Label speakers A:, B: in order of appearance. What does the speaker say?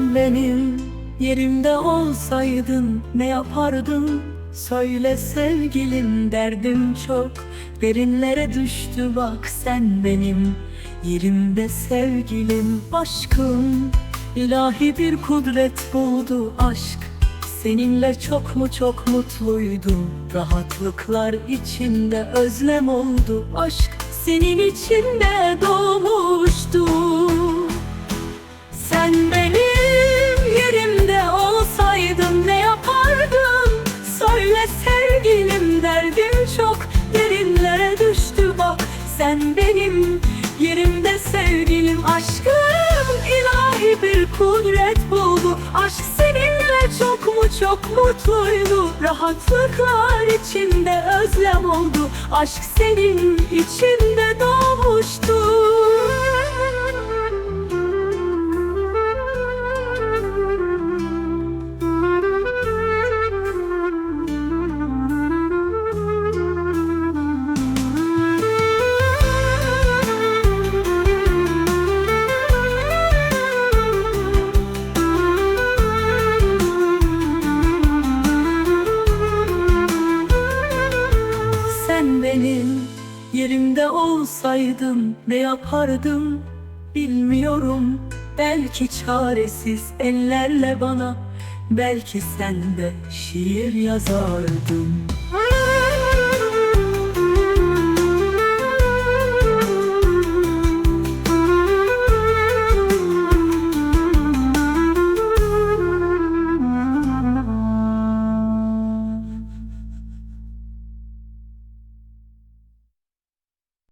A: sen benim yerimde olsaydın ne yapardın? Söyle sevgilim derdim çok Derinlere düştü bak sen benim Yerimde sevgilim aşkım İlahi bir kudret buldu aşk Seninle çok mu çok mutluydum Rahatlıklar içinde özlem oldu aşk Senin içinde doğmuş benim yerimde sevgilim aşkım ilahi bir kudret buldu. Aşk seninle çok mu çok mutluydu? Rahatlıklar içinde özlem oldu. Aşk senin içinde doğmuştu yerimde olsaydın ne yapardım bilmiyorum. Belki çaresiz ellerle bana Belki sen de şiir yazardın